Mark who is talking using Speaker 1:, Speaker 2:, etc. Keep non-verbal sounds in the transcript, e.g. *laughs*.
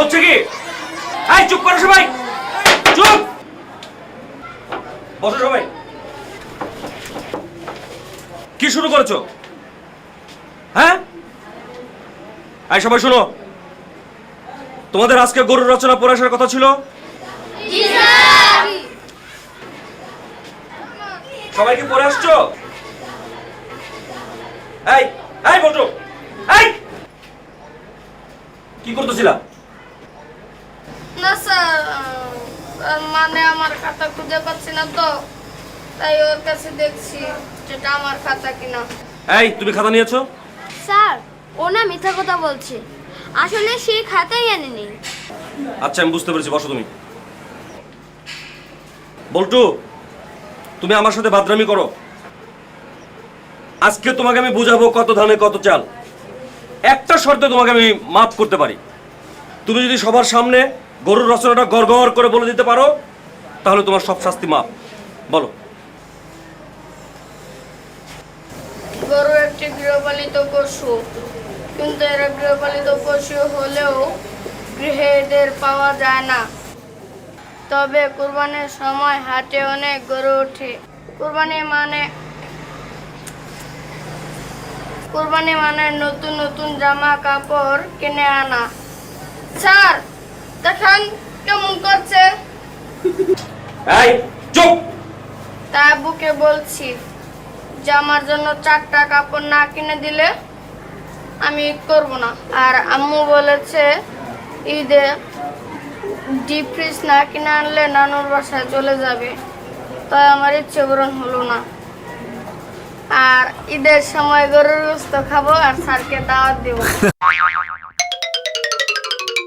Speaker 1: হচ্ছে কি? এই চুপ করো সবাই। চুপ। বসো সবাই। কি শুরু করেছ? হ্যাঁ? এই সবাই শোনো। তোমাদের আজকে গরুর রচনা পড়ে আসার কথা ছিল? সবাই কি পড়ে আসছো? এই এই এই কি করতেছিলা?
Speaker 2: না স্যার মানে আমার খাতা খুঁজে পাচ্ছি না তো তাই ওর কাছে দেখছি যেটা আমার খাতা কিনা।
Speaker 1: এই তুমি খাতা নিয়েছো?
Speaker 3: স্যার ও না মিথ্যা কথা বলছে। আসলে সে খাতাই আনেনি।
Speaker 1: আচ্ছা আমি বুঝতে পেরেছি বসো তুমি। বল্টু তুমি আমার সাথে বাদরামি করো। আজকে তোমাকে আমি বুঝাবো কত ধানে কত চাল। একটা শর্তে তোমাকে আমি মাফ করতে পারি। তুমি যদি সবার সামনে গরুর রচনাটা গড় করে বলে দিতে পারো, তাহলে তোমার সব শাস্তি মাপ বলো।
Speaker 2: গরু একটি গৃহপালিত পশু, কিন্তু এরা গৃহপালিত পশু হলেও গৃহে এদের পাওয়া যায় না। তবে কুরবানির সময় হাটে অনেক গরু ওঠে। কুরবানি মানে কুরবানি মানে নতুন নতুন জামা কাপড় কিনে আনা। স্যার দেখেন কেমন করছে।
Speaker 1: এই চুপ!
Speaker 2: তা বুকে বলছি যে আমার জন্য চারটা কাপড় না কিনে দিলে আমি করব না। আর আম্মু বলেছে ঈদে ডিপ ফ্রিজ না কিনে আনলে নানুর বাসায় চলে যাবে। তাই আমার ইচ্ছে পূরণ হলো না। আর ঈদের সময় গরুর গোস্ত খাব আর স্যারকে দাওয়াত দেবো। *laughs*